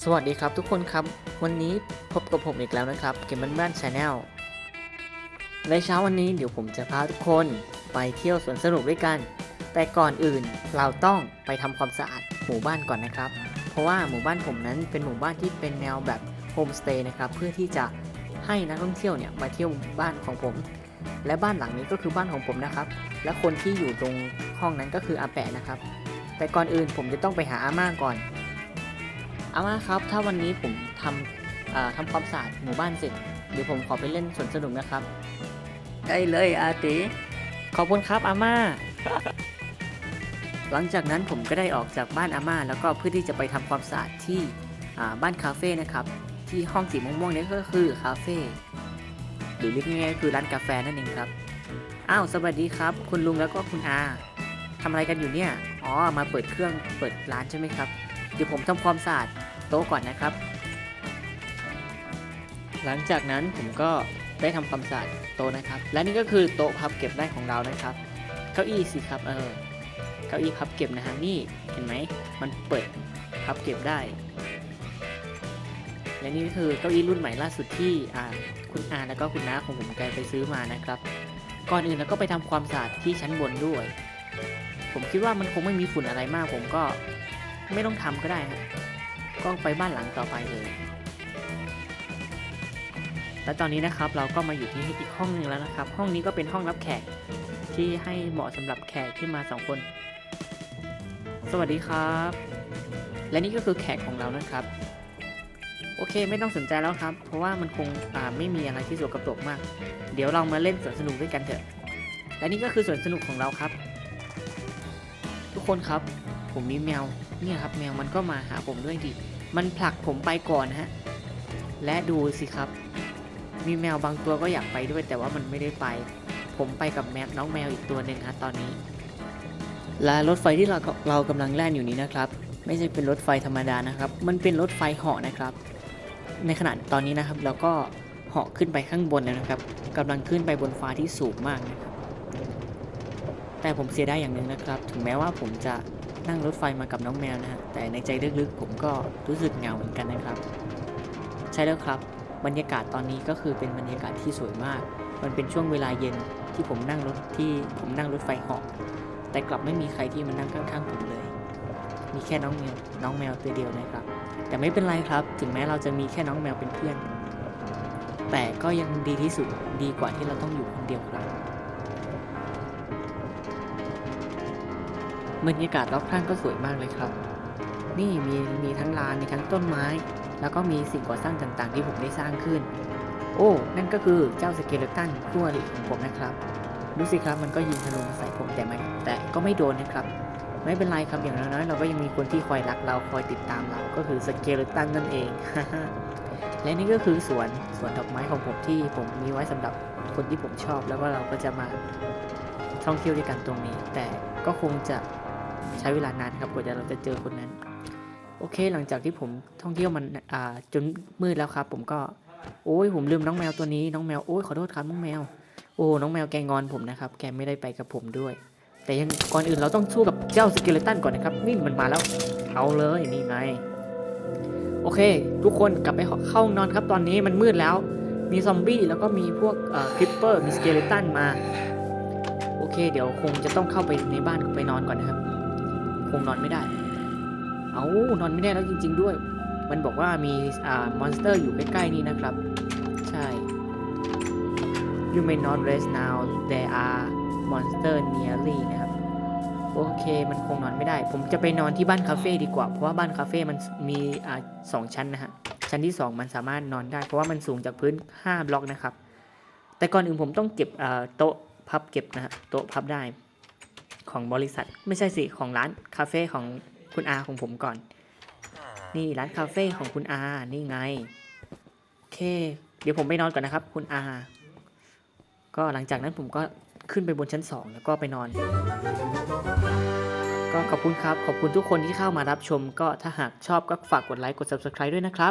สวัสดีครับทุกคนครับ วันนี้พบกับผมอีกแล้วนะครับเกมบ้านบ้านชาแนลในเช้าวันนี้เดี๋ยวผมจะพาทุกคนไปเที่ยวสวนสนุกด้วยกัน แต่ก่อนอื่นเราต้องไปทำความสะอาดหมู่บ้านก่อนนะครับ เพราะว่าหมู่บ้านผมนั้นเป็นหมู่บ้านที่เป็นแนวแบบโฮมสเตย์นะครับเพื่อที่จะให้นักท่องเที่ยวเนี่ยมาเที่ยวบ้านของผม และบ้านหลังนี้ก็คือบ้านของผมนะครับ และคนที่อยู่ตรงห้องนั้นก็คืออาแปะนะครับ แต่ก่อนอื่นผมจะต้องไปหาอาม่าก่อน อาม่าครับ ถ้าวันนี้ผมทำเอ่อทำความสะอาดหมู่บ้านเสร็จเดี๋ยวผมขอไปเล่นสวนสนุกนะครับ ได้เลยอาติขอบคุณครับอาม่า หลังจากนั้นผมก็ได้ออกจากบ้านอาม่า แล้วก็เพื่อที่จะไปทำความสะอาดที่อ่าบ้านคาเฟ่นะครับ ที่ห้องสีม่วงๆนี้ก็คือคาเฟ่หรือเรียกง่ายๆก็คือร้านกาแฟนั่นเองครับอ้าวสวัสดีครับ คุณลุงแล้วก็คุณอาทำอะไรกันอยู่เนี่ย อ๋อ มาเปิดเครื่องเปิดร้านใช่ไหมครับ เดี๋ยวผมทำความสะอาดโต๊ะก่อนนะครับ หลังจากนั้นผมก็ได้ทำความสะอาดโต๊ะนะครับ และนี่ก็คือโต๊ะพับเก็บได้ของเรานะครับ เก้าอี้สิครับเออ เก้าอี้พับเก็บนะฮะนี่เห็นไหมมันเปิดพับเก็บได้ และนี่ก็คือเก้าอี้รุ่นใหม่ล่าสุดที่อ่าคุณอาแล้วก็คุณน้าของผมแกไปซื้อมานะครับ ก่อนอื่นเราก็ไปทำความสะอาดที่ชั้นบนด้วย ผมคิดว่ามันคงไม่มีฝุ่นอะไรมาก ผมก็ ไม่ต้องทำก็ได้ฮะก็ไปบ้านหลังต่อไปเลย และตอนนี้นะครับเราก็มาอยู่ที่อีกห้องหนึ่งแล้วนะครับ ห้องนี้ก็เป็นห้องรับแขกที่ให้เหมาะสำหรับแขกที่มาสองคน สวัสดีครับ และนี่ก็คือแขกของเรานะครับ โอเคไม่ต้องสนใจแล้วครับ เพราะว่ามันคงไม่มีอะไรที่สกปรกมาก เดี๋ยวเรามาเล่นสวนสนุกด้วยกันเถอะ และนี่ก็คือสวนสนุกของเราครับ ทุกคนครับ ผมมีแมวเนี่ยครับแมวมันก็มาหาผมด้วยดิมันผลักผมไปก่อนฮะและดูสิครับ มีแมวบางตัวก็อยากไปด้วย แต่ว่ามันไม่ได้ไป ผมไปกับแมวน้องแมวอีกตัวหนึ่งฮะตอนนี้ และรถไฟที่เราเรากำลังแล่นอยู่นี้นะครับ ไม่ใช่เป็นรถไฟธรรมดานะครับ มันเป็นรถไฟเหาะนะครับ ในขณะตอนนี้นะครับเราก็เหาะขึ้นไปข้างบนแล้วนะครับกำลังขึ้นไปบนฟ้าที่สูงมากนะครับแต่ผมเสียดายอย่างหนึ่งนะครับ ถึงแม้ว่าผมจะ นั่งรถไฟมากับน้องแมวนะฮะ แต่ในใจลึกๆผมก็รู้สึกเหงาเหมือนกันนะครับ ใช่แล้วครับ บรรยากาศตอนนี้ก็คือเป็นบรรยากาศที่สวยมาก มันเป็นช่วงเวลาเย็นที่ผมนั่งรถที่ผมนั่งรถไฟเหาะแต่กลับไม่มีใครที่มานั่งข้างๆผมเลย มีแค่น้องแมวน้องแมวตัวเดียวนะครับ แต่ไม่เป็นไรครับ ถึงแม้เราจะมีแค่น้องแมวเป็นเพื่อน แต่ก็ยังดีที่สุดดีกว่าที่เราต้องอยู่คนเดียวครับ บรรยากาศรอบข้างก็สวยมากเลยครับ นี่มีมีทั้งลานมีทั้งต้นไม้ แล้วก็มีสิ่งก่อสร้างต่างๆ ที่ผมได้สร้างขึ้น โอ้ นั่นก็คือเจ้าสเกเลตันคู่อริของผมนะครับดูสิครับมันก็ยิงธนูมาใส่ผมแต่ไม่แต่ก็ไม่โดนนะครับ ไม่เป็นไรครับอย่างน้อยๆเราก็ยังมีคนที่คอยรักเราคอยติดตามเราก็คือสเกเลตันนั่นเอง และนี่ก็คือสวนสวนดอกไม้ของผมที่ผมมีไว้สำหรับคนที่ผมชอบแล้วก็เราก็จะมาท่องเที่ยวด้วยกันตรงนี้ แต่ก็คงจะ ใช้เวลานานครับกว่าจะเราจะเจอคนนั้น โอเคหลังจากที่ผมท่องเที่ยวมันอ่าจนมืดแล้วครับ ผมก็โอ้ยผมลืมน้องแมวตัวนี้น้องแมวโอ้ยขอโทษครับน้องแมว โอ้น้องแมวแกงอนผมนะครับ แกไม่ได้ไปกับผมด้วย แต่ยังก่อนอื่นเราต้องสู้กับเจ้าสเกเลตันก่อนนะครับนี่มันมาแล้ว เอาเลยนี่ไงโอเค ทุกคนกลับไปเข้านอนครับตอนนี้มันมืดแล้ว มีซอมบี้แล้วก็มีพวกคริปเปอร์มีสเกเลตันมา โอเค เดี๋ยวคงจะต้องเข้าไปในบ้านไปนอนก่อนนะครับ คงนอนไม่ได้ เอานอนไม่ได้แล้วจริง ๆ ด้วย มันบอกว่ามีอ่ามอนสเตอร์อยู่ใกล้ๆนี่นะครับ ใช่ You may not rest now there are monster nearly นะครับ โอเคมันคงนอนไม่ได้ ผมจะไปนอนที่บ้านคาเฟ่ดีกว่า เพราะว่าบ้านคาเฟ่มันมีอ่าสองชั้นนะฮะ ชั้นที่ 2 มันสามารถนอนได้ เพราะว่ามันสูงจากพื้น 5 บล็อกนะครับ แต่ก่อนอื่นผมต้องเก็บอ่าโต๊ะพับเก็บนะฮะ โต๊ะพับได้ ของบริษัท ไม่ใช่สิของร้านคาเฟ่ของคุณอาของผมก่อน นี่ร้านคาเฟ่ของคุณอานี่ไง โอเค เดี๋ยวผมไปนอนก่อนนะครับ คุณอา ก็หลังจากนั้นผมก็ขึ้นไปบนชั้น 2 แล้วก็ไปนอน ก็ขอบคุณครับ ขอบคุณทุกคนที่เข้ามารับชม ก็ถ้าหากชอบก็ฝากกดไลค์กด subscribe ด้วยนะครับ